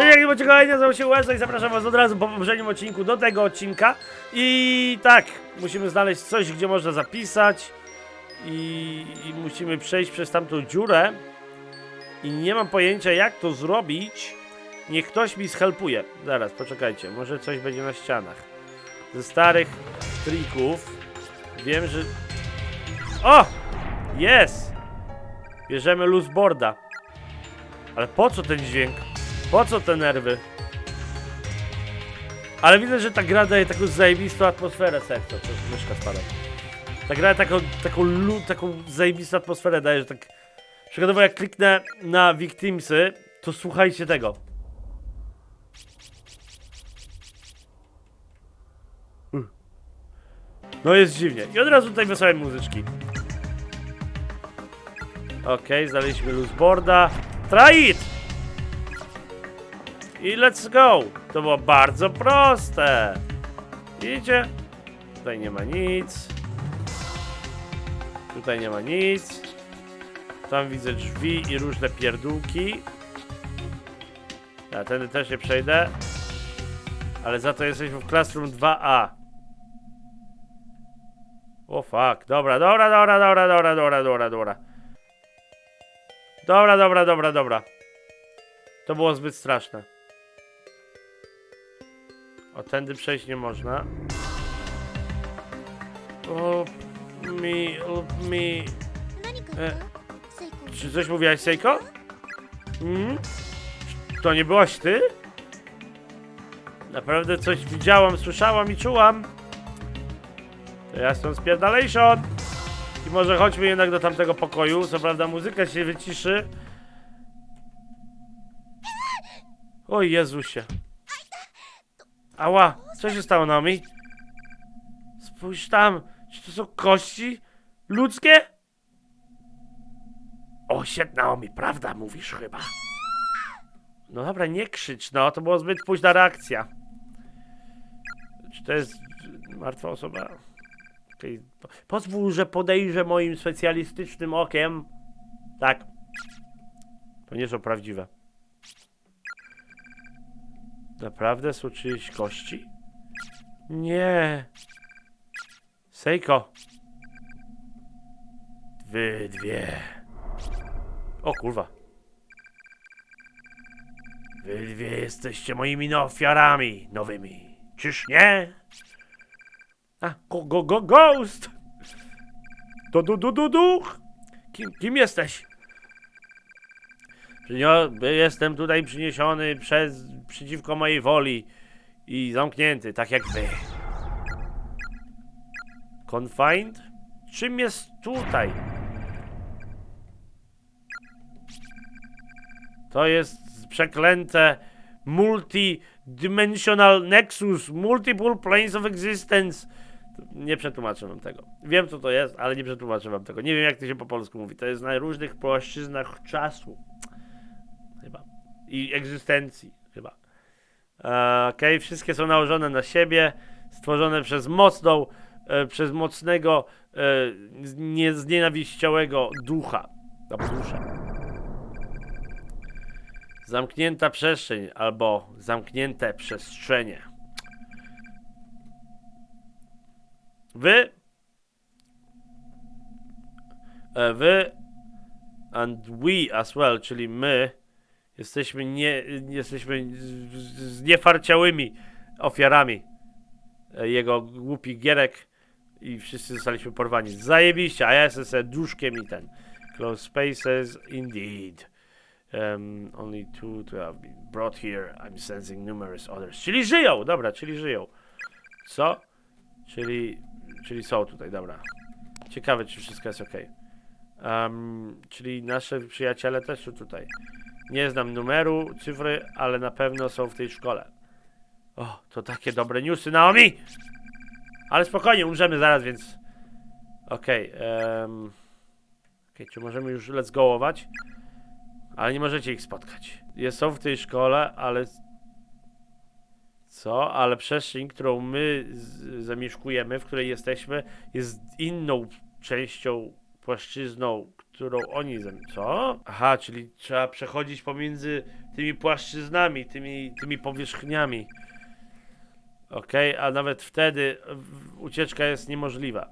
Cześć, jak macie kolejne, nazywam się Łeza i zapraszam was od razu po poprzednim odcinku do tego odcinka. I tak, musimy znaleźć coś, gdzie można zapisać i, i musimy przejść przez tamtą dziurę. I nie mam pojęcia jak to zrobić. Niech ktoś mi shelpuje. Zaraz, poczekajcie, może coś będzie na ścianach. Ze starych trików wiem, że... O! Jest! Bierzemy looseboarda. Ale po co ten dźwięk? Po co te nerwy? Ale widzę, że ta gra daje taką zajebistą atmosferę. To jest myszka spada. Ta gra taką, taką, lu, taką zajebistą atmosferę daje, że tak... Przykładowo jak kliknę na Victimsy, to słuchajcie tego. Uh. No jest dziwnie. I od razu tutaj wesołe muzyczki. Okej, znaleźliśmy looseboarda. Try it! I let's go! To było bardzo proste. Widzicie? Tutaj nie ma nic. Tutaj nie ma nic. Tam widzę drzwi i różne pierdółki. Ja tędy też nie przejdę. Ale za to jesteśmy w Classroom 2A. O fuck. Dobra, dobra, dobra, dobra, dobra, dobra, dobra, dobra. Dobra, dobra, dobra, dobra. To było zbyt straszne. A tędy przejść nie można. O, mi, o, mi. E, czy coś mówiłaś, Seiko? Hmm? To nie byłaś ty? Naprawdę coś widziałam, słyszałam i czułam. To ja stąd spierdalejszon. I może chodźmy jednak do tamtego pokoju. Co prawda muzyka się wyciszy. O Jezusie. Ała, co się stało Naomi? Spójrz tam. Czy to są kości? Ludzkie? O, świetna Naomi, prawda mówisz chyba. No dobra, nie krzycz, no, to była zbyt późna reakcja. Czy to jest martwa osoba? Po- Pozwól, że podejrzę moim specjalistycznym okiem. Tak. To nie są prawdziwe. Naprawdę są czyjeś kości? Nie. Sejko. Wy dwie. O kurwa. Wy dwie jesteście moimi no ofiarami nowymi. Czyż nie? A, go, go, go, ghost! Du, du, du, du, duch! Kim, kim jesteś? Jestem tutaj przyniesiony przez, przeciwko mojej woli i zamknięty, tak jak wy. Confined? Czym jest tutaj? To jest przeklęte multidimensional nexus, multiple planes of existence. Nie przetłumaczę wam tego. Wiem co to jest, ale nie przetłumaczę wam tego. Nie wiem jak to się po polsku mówi. To jest na różnych płaszczyznach czasu. I egzystencji. Chyba. E, Okej, wszystkie są nałożone na siebie, stworzone przez mocną, e, przez mocnego, e, nie, znienawiściałego ducha. Duszę. Zamknięta przestrzeń albo zamknięte przestrzenie. Wy. e, Wy. And we as well, czyli my. Jesteśmy nie. Jesteśmy z- niefarciałymi ofiarami e, jego głupich gierek i wszyscy zostaliśmy porwani. Zajebiście, a ja jestem sobie duszkiem i ten. Close spaces, indeed. Um, only two to have been brought here. I'm sensing numerous others. Czyli żyją! Dobra, czyli żyją. Co? Czyli, czyli są tutaj, dobra. Ciekawe, czy wszystko jest ok. Um, czyli nasze przyjaciele też są tutaj. Nie znam numeru, cyfry, ale na pewno są w tej szkole. O, to takie dobre newsy, Naomi! Ale spokojnie, umrzemy zaraz, więc... Okej, em, Okej, czy możemy już let's go'ować? Ale nie możecie ich spotkać. Jest są w tej szkole, ale. Co? Ale przestrzeń, którą my zamieszkujemy, w której jesteśmy, jest inną częścią, płaszczyzną, którą oni zam... Co? Aha, czyli trzeba przechodzić pomiędzy tymi płaszczyznami, tymi, tymi powierzchniami. Okej, a nawet wtedy ucieczka jest niemożliwa.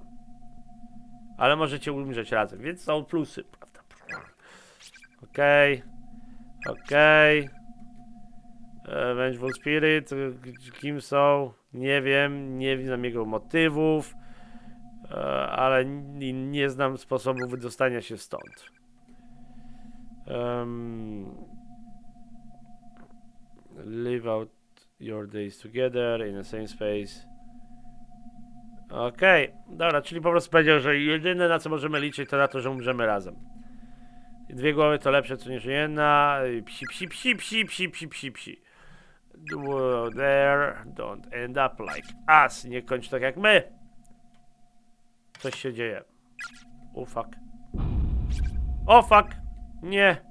Ale możecie umrzeć razem, więc są plusy, prawda? Okej. Okej. E, Vengeful Spirit, kim są? Nie wiem, nie znam jego motywów, ale nie, znam sposobu wydostania się stąd. Um, live out your days together in the same space. Okej, dobra, czyli po prostu powiedział, że jedyne na co możemy liczyć to na to, że umrzemy razem. Dwie głowy to lepsze co niż jedna. Psi, psi, psi, psi, psi, psi, psi, psi. Well, there, don't end up like us. Nie kończ tak jak my. Coś się dzieje. O fuck. O fuck. Nie.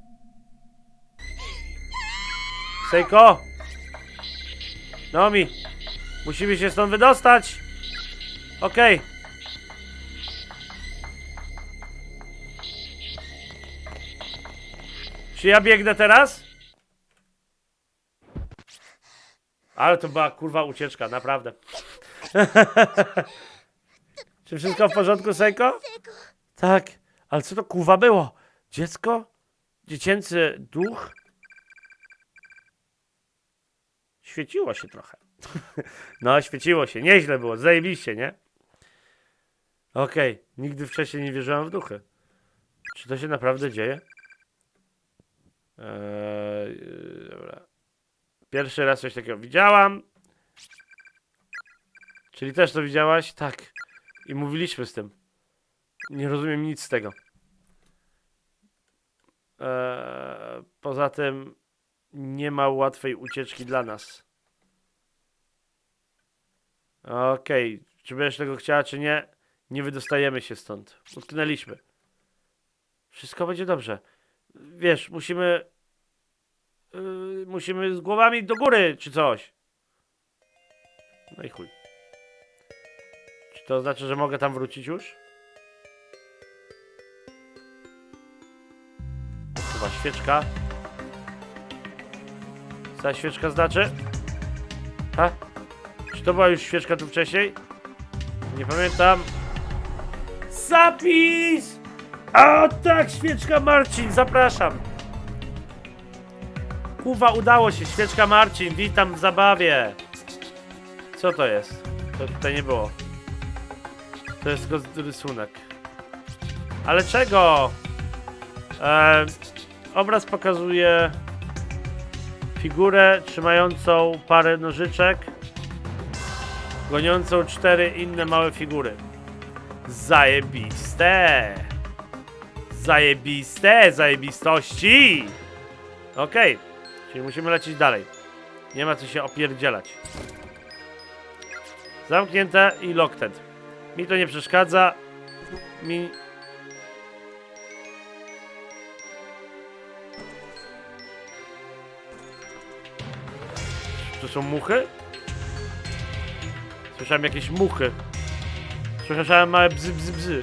Sejko. Nomi. Musimy się stąd wydostać. Okej. Czy ja biegnę teraz? Ale to była kurwa ucieczka, naprawdę. Czy wszystko w porządku, Sejko? Tak. Ale co to kurwa było? Dziecko? Dziecięcy duch? Świeciło się trochę. No, świeciło się. Nieźle było. Zajebiście, nie? Okej. Nigdy wcześniej nie wierzyłem w duchy. Czy to się naprawdę dzieje? Eee, dobra. Pierwszy raz coś takiego widziałam. Czyli też to widziałaś? Tak. I mówiliśmy z tym. Nie rozumiem nic z tego. Eee, poza tym nie ma łatwej ucieczki dla nas. Okej, czy będziesz tego chciała, czy nie? Nie wydostajemy się stąd. Utknęliśmy. Wszystko będzie dobrze. Wiesz, musimy. Yy, musimy z głowami do góry, czy coś. No i chuj. To znaczy, że mogę tam wrócić już? Chyba świeczka. Co ta świeczka znaczy? Ha? Czy to była już świeczka tu wcześniej? Nie pamiętam. Zapis! O tak, świeczka Marcin, zapraszam. Kuwa, udało się, świeczka Marcin, witam w zabawie. Co to jest? To tutaj nie było. To jest tylko rysunek. Ale czego? E, obraz pokazuje figurę trzymającą parę nożyczek, goniącą cztery inne małe figury. Zajebiste! Zajebiste, zajebistości! Okej, czyli musimy lecieć dalej. Nie ma co się opierdzielać. Zamknięte i locked. Mi to nie przeszkadza. Mi... To są muchy? Słyszałem jakieś muchy. Słyszałem małe bzy, bzy, bzy.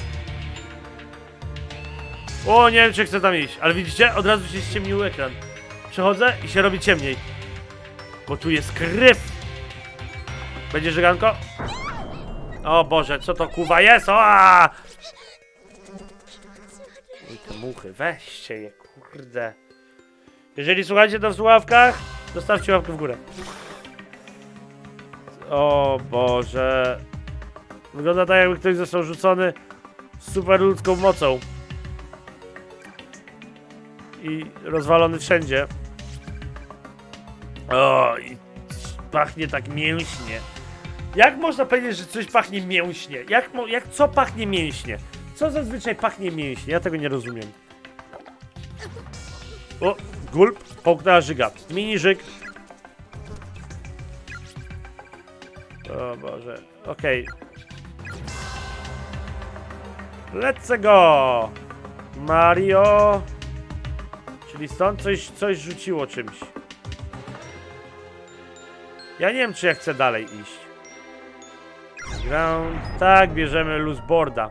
O, nie wiem, czy chcę tam iść. Ale widzicie? Od razu się ściemnił ekran. Przechodzę i się robi ciemniej. Bo tu jest kryw. Będzie żyganko? O Boże, co to kuwa jest? O! Oj, te muchy, weźcie je, kurde. Jeżeli słuchacie to w słuchawkach, zostawcie łapkę w górę. O Boże. Wygląda tak, jakby ktoś został rzucony super ludzką mocą. I rozwalony wszędzie. O, i pachnie tak mięśnie. Jak można powiedzieć, że coś pachnie mięśnie? Jak, jak co pachnie mięśnie? Co zazwyczaj pachnie mięśnie? Ja tego nie rozumiem. O, gulp, połknęła żyga. Mini żyg. O Boże, okej. Let's go! Mario! Czyli stąd coś, coś rzuciło czymś. Ja nie wiem, czy ja chcę dalej iść. Ground. Tak, bierzemy looseboarda.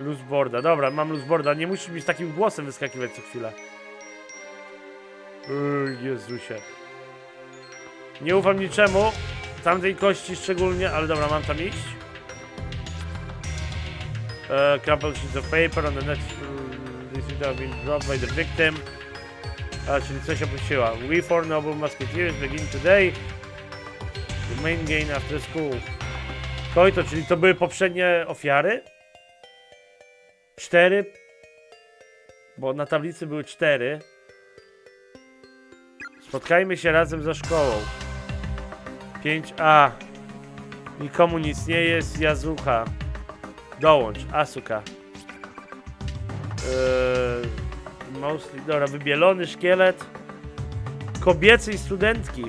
Looseboarda. Dobra, mam looseboarda. Nie musisz mi z takim głosem wyskakiwać co chwilę. Ej, Jezusie. Nie ufam niczemu. Tamtej kości szczególnie, ale dobra, mam tam iść. Uh, couple sheets of paper on the next... This would have been dropped by the victim. A, czyli coś opuściła. We four noble musketeers begin today. The main gain after school. Kojto, czyli to były poprzednie ofiary? Cztery? Bo na tablicy były cztery. Spotkajmy się razem za szkołą. 5A. Nikomu nic nie jest, Jazucha. Dołącz, Asuka. Eee, mostly, dobra, wybielony szkielet. Kobiecej studentki.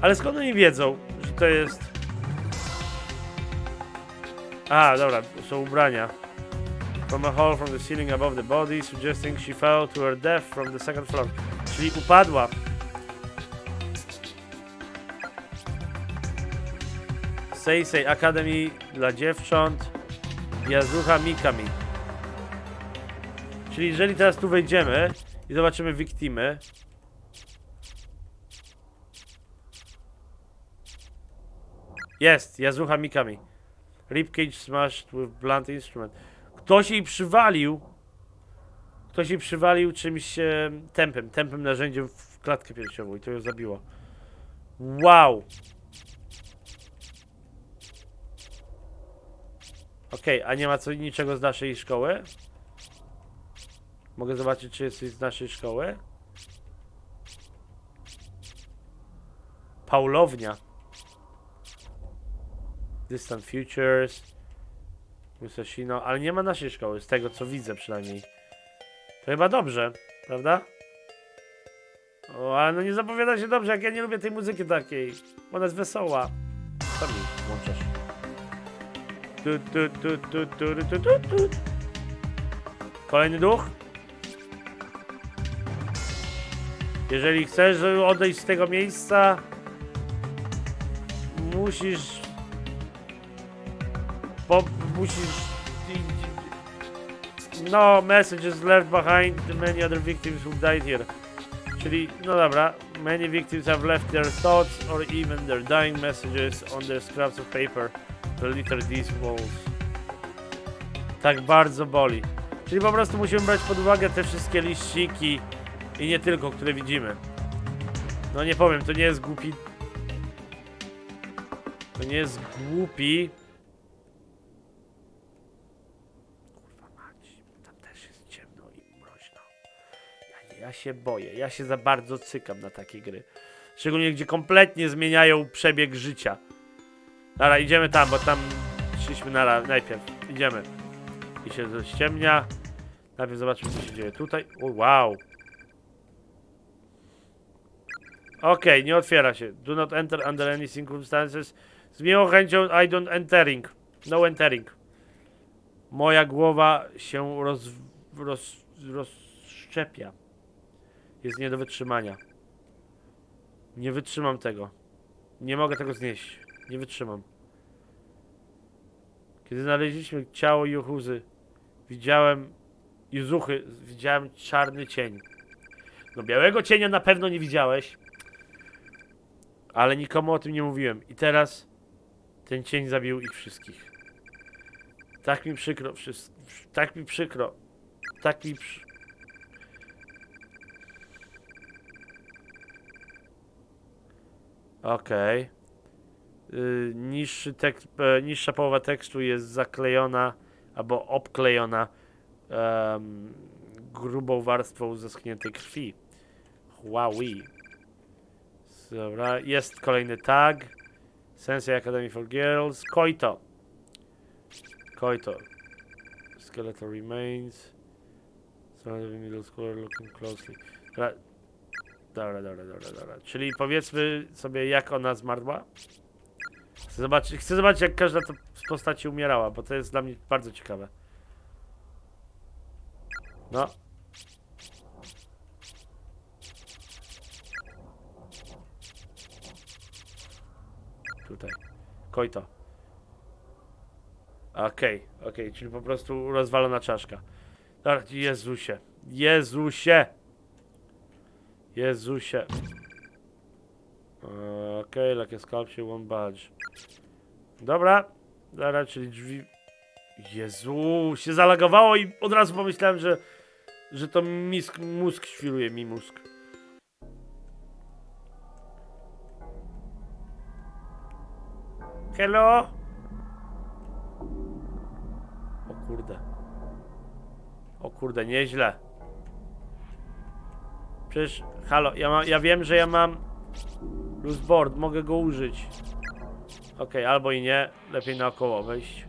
Ale skąd oni wiedzą, to jest... A, dobra, są ubrania. From a hole from the ceiling above the body, suggesting she fell to her death from the second floor. Czyli upadła. Seisei Academy dla dziewcząt. Yazuha Mikami. Czyli jeżeli teraz tu wejdziemy i zobaczymy wiktimy. Jest, Yazuha Mikami. Ribcage smashed with blunt instrument. Ktoś jej przywalił. Ktoś jej przywalił czymś e, tempem, tempem narzędziem w klatkę piersiową i to ją zabiło. Wow! Okej, a nie ma co niczego z naszej szkoły? Mogę zobaczyć, czy jest z naszej szkoły? Paulownia. Distant Futures. Musashino, ale nie ma naszej szkoły, z tego co widzę przynajmniej. To chyba dobrze, prawda? O, ale no nie zapowiada się dobrze, jak ja nie lubię tej muzyki takiej. Ona jest wesoła. Co mi włączasz? Tu, tu, tu, tu, tu, tu, tu, tu. Kolejny duch? Jeżeli chcesz odejść z tego miejsca, musisz. Po, musisz. No, messages left behind many other victims who died here. Czyli, no dobra, many victims have left their thoughts or even their dying messages on their scraps of paper that litter these walls. Tak bardzo boli. Czyli po prostu musimy brać pod uwagę te wszystkie liściki i nie tylko, które widzimy. No nie powiem, to nie jest głupi. To nie jest głupi. Ja, się boję, ja się za bardzo cykam na takie gry. Szczególnie gdzie kompletnie zmieniają przebieg życia. Dobra, idziemy tam, bo tam szliśmy na najpierw. Idziemy. I się to ściemnia. Najpierw zobaczmy, co się dzieje tutaj. O, wow. Okej, nie otwiera się. Do not enter under any circumstances. Z miłą chęcią I don't entering. No entering. Moja głowa się roz, roz, rozszczepia. Jest nie do wytrzymania. Nie wytrzymam tego. Nie mogę tego znieść. Nie wytrzymam. Kiedy znaleźliśmy ciało Juhuzy, widziałem Juzuchy, widziałem czarny cień. No białego cienia na pewno nie widziałeś. Ale nikomu o tym nie mówiłem. I teraz ten cień zabił ich wszystkich. Tak mi przykro, wszyst- tak mi przykro. Tak mi. Okej. Y, niższy tekst, e, niższa połowa tekstu jest zaklejona albo obklejona grubą warstwą zeschniętej krwi. Huawei. Dobra, jest kolejny tag. Sensei Academy for Girls. Koito. Koito. Skeletal remains. Middle school looking closely. Dobra. Dobra, dobra, dobra, dobra. Czyli powiedzmy sobie, jak ona zmarła. Chcę zobaczyć, chcę zobaczyć, jak każda to z postaci umierała, bo to jest dla mnie bardzo ciekawe. No. Tutaj. Kojto. Okej, okej, czyli po prostu rozwalona czaszka. Dobra, Jezusie. Jezusie! Jezusie. Okej, like a sculpture won't budge. Dobra, dobra, czyli drzwi... Jezu, się zalagowało i od razu pomyślałem, że, że to misk, mózg świruje mi mózg. Hello? O kurde. O kurde, nieźle. Przecież, halo, ja, mam, ja wiem, że ja mam loose board, mogę go użyć. Okej, albo i nie, lepiej naokoło wejść.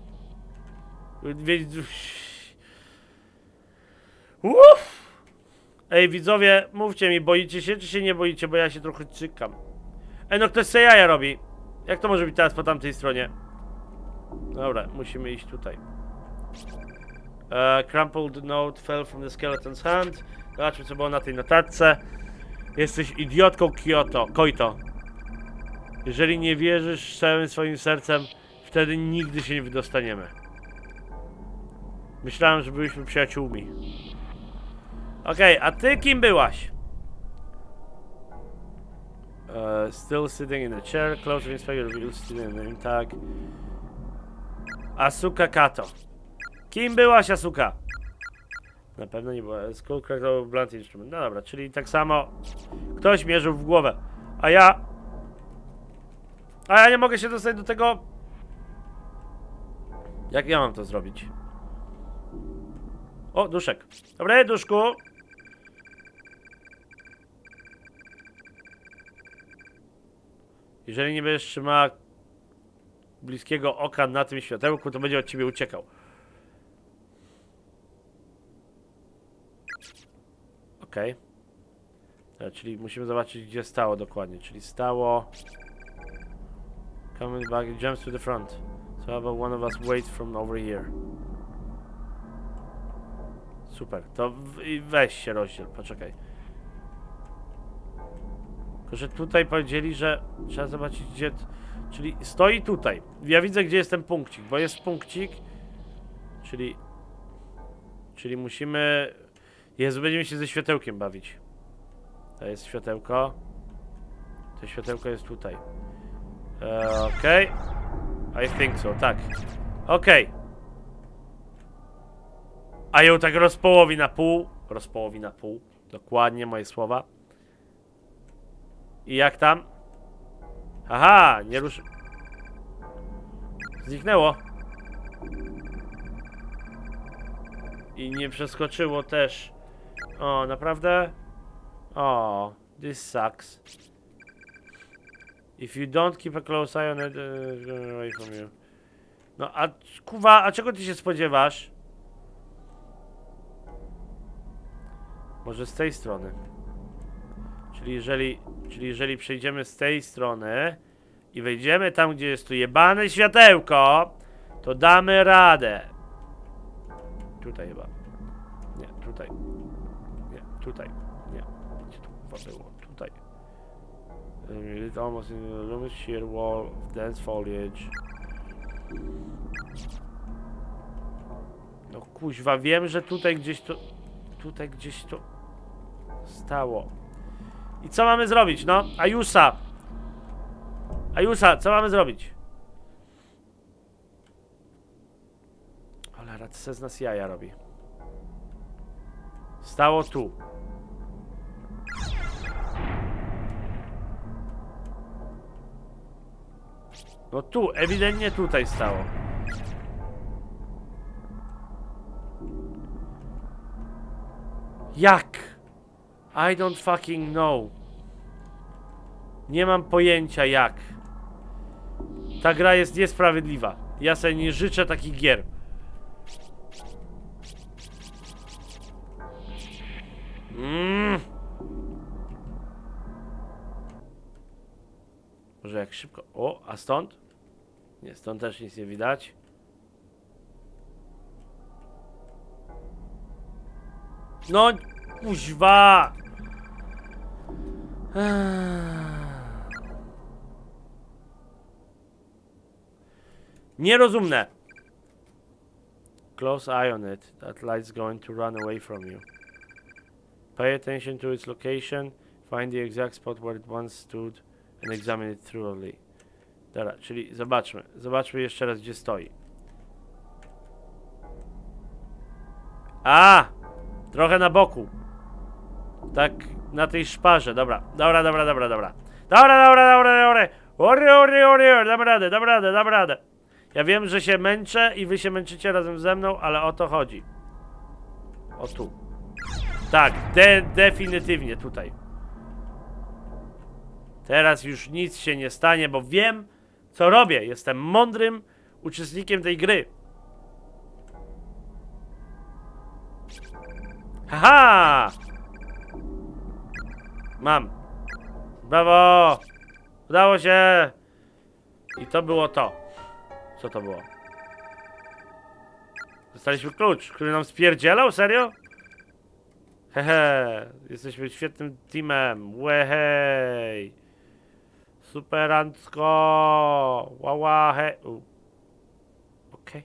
Uff! Ej, widzowie, mówcie mi, boicie się, czy się nie boicie, bo ja się trochę cykam. Ej, no ktoś se jaja robi. Jak to może być teraz po tamtej stronie? Dobra, musimy iść tutaj. Uh, crumpled note fell from the skeleton's hand. Zobaczmy, co było na tej notatce. Jesteś idiotką Kyoto, Koito. Jeżeli nie wierzysz całym swoim sercem, wtedy nigdy się nie wydostaniemy. Myślałem, że byliśmy przyjaciółmi. Okej, a ty kim byłaś? Uh, still sitting in a chair, closer inspector reveals student name tag. Asuka Kato. Kim byłaś, Asuka? Na pewno nie była. Skull cracked over blunt instrument. No dobra, czyli tak samo ktoś mierzył w głowę. A ja... A ja nie mogę się dostać do tego... Jak ja mam to zrobić? O, duszek. Dobry, duszku. Jeżeli nie będziesz trzymała bliskiego oka na tym światełku, to będzie od ciebie uciekał. Okej. Okay. Czyli musimy zobaczyć, gdzie stało dokładnie. Czyli stało... Coming back, jumps to the front. So about one of us wait from over here? Super, to weź się rozdziel, poczekaj. Tylko, że tutaj powiedzieli, że trzeba zobaczyć gdzie... Czyli stoi tutaj. Ja widzę gdzie jest ten punkcik, bo jest punkcik. Czyli... Czyli musimy... Jezu, będziemy się ze światełkiem bawić. To jest światełko. To światełko jest tutaj. E, Okej. I think so, tak. Okej. A ją tak rozpołowi na pół. Rozpołowi na pół. Dokładnie moje słowa. I jak tam? Aha, nie ruszy. Zniknęło. I nie przeskoczyło też. O, naprawdę? O, this sucks. If you don't keep a close eye on it, uh, going away from you. No, a kuwa, a czego ty się spodziewasz? Może z tej strony. Czyli jeżeli, czyli jeżeli przejdziemy z tej strony i wejdziemy tam, gdzie jest tu jebane światełko, to damy radę. Tutaj chyba. Nie, tutaj. Tutaj. Nie. Gdzie tu kurwa było? Tutaj. It's almost in the luminous sheer wall of dense foliage. No kuźwa, wiem, że tutaj gdzieś to... Tutaj gdzieś to... Stało. I co mamy zrobić, no? Ajusa! Ajusa, co mamy zrobić? Cholera, co z nas jaja robi? Stało tu. No tu, ewidentnie tutaj stało. Jak? I don't fucking know. Nie mam pojęcia jak. Ta gra jest niesprawiedliwa. Ja sobie nie życzę takich gier. Mm. Może jak szybko. O, a stąd? Nie, stąd też nic nie widać. No, kuźwa! Nierozumne. Close eye on it. That light's going to run away from you. Pay attention to its location. Find the exact spot where it once stood and examine it thoroughly. Dobra, czyli zobaczmy. Zobaczmy jeszcze raz, gdzie stoi. A! Trochę na boku. Tak, na tej szparze. Dobra, dobra, dobra, dobra, dobra. Dobra, dobra, dobra, dobra. Ory, ory, ory. Dam radę, dam radę, dam radę. Ja wiem, że się męczę i wy się męczycie razem ze mną, ale o to chodzi. O tu. Tak, de definitywnie tutaj. Teraz już nic się nie stanie, bo wiem, co robię. Jestem mądrym uczestnikiem tej gry. Haha! Mam. Brawo! Udało się! I to było to. Co to było? Dostaliśmy klucz, który nam spierdzielał? Serio? Hehe, jesteśmy świetnym teamem. Łehej. Superancko. Łała, he. Okej.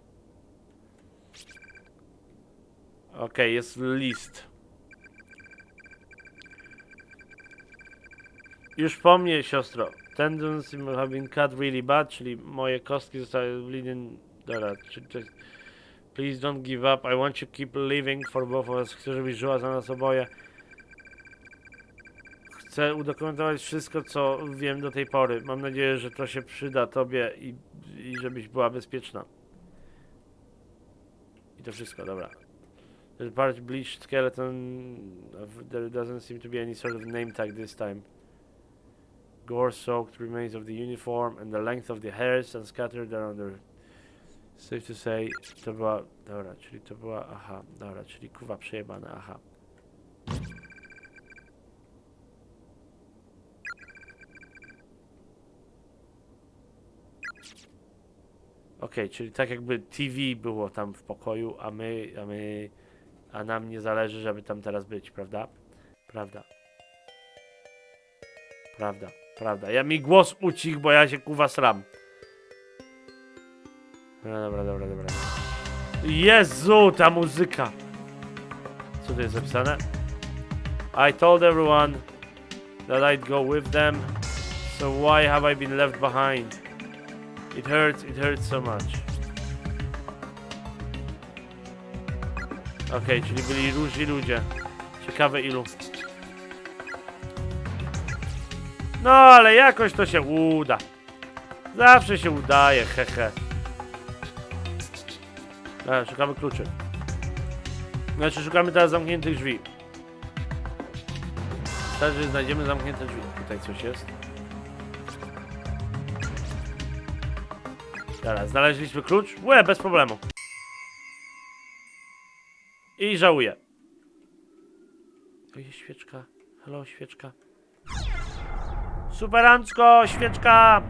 Okej, jest list. Już po mnie, siostro. Tendons have been cut really bad, czyli moje kostki zostały bleeding... Dobra, czy, czy... Please don't give up. I want you to keep living for both of us. Chcę, żebyś żyła za nas oboje. Chcę udokumentować wszystko, co wiem do tej pory. Mam nadzieję, że to się przyda tobie i, i żebyś była bezpieczna. I to wszystko, dobra. The part bleached skeleton. There doesn't seem to be any sort of name tag this time. Gore-soaked remains of the uniform and the length of the hairs and scattered around the Safe to say, to była, dobra, czyli to była, aha, dobra, czyli kuwa przejebane, aha. Okej, czyli tak jakby TV było tam w pokoju, a my, a my, a nam nie zależy, żeby tam teraz być, prawda? Prawda. Prawda, prawda. Ja mi głos ucichł, bo ja się kuwa sram. No dobra, dobra, dobra. Jezu, ta muzyka! Co tu jest zapisane? I told everyone that I'd go with them, so why have I been left behind? It hurts, it hurts so much. Okej, czyli byli różni ludzie. Ciekawe ilu. No, ale jakoś to się uda. Zawsze się udaje, hehe. Dobra, szukamy kluczy. Znaczy, szukamy teraz zamkniętych drzwi. Wystarczy, że znajdziemy zamknięte drzwi. Tutaj coś jest. Dobra, znaleźliśmy klucz. Łe, bez problemu. I żałuję. To jest świeczka. Halo, świeczka. Superancko, świeczka!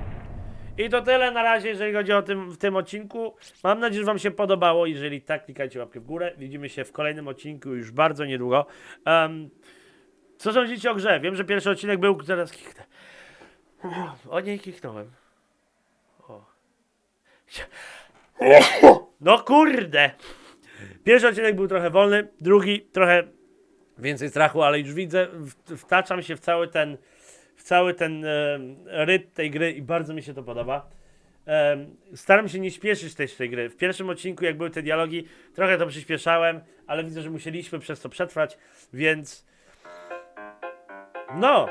I to tyle na razie, jeżeli chodzi o tym w tym odcinku. Mam nadzieję, że Wam się podobało. Jeżeli tak, klikajcie łapkę w górę. Widzimy się w kolejnym odcinku już bardzo niedługo. Em, co sądzicie o grze? Wiem, że pierwszy odcinek był. Zaraz kichnę. O nie kichnąłem. O. No kurde! Pierwszy odcinek był trochę wolny, drugi trochę więcej strachu, ale już widzę, wtaczam się w cały ten w cały ten e, rytm tej gry i bardzo mi się to podoba. Em, staram się nie śpieszyć też tej gry. W pierwszym odcinku, jak były te dialogi, trochę to przyspieszałem, ale widzę, że musieliśmy przez to przetrwać, więc. No!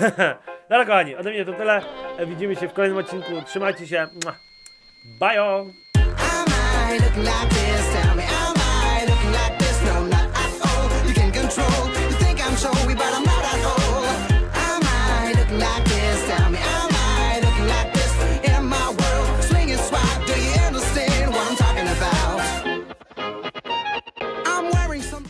Dobra, kochani, ode mnie to tyle. E, Widzimy się w kolejnym odcinku. Trzymajcie się. Bye!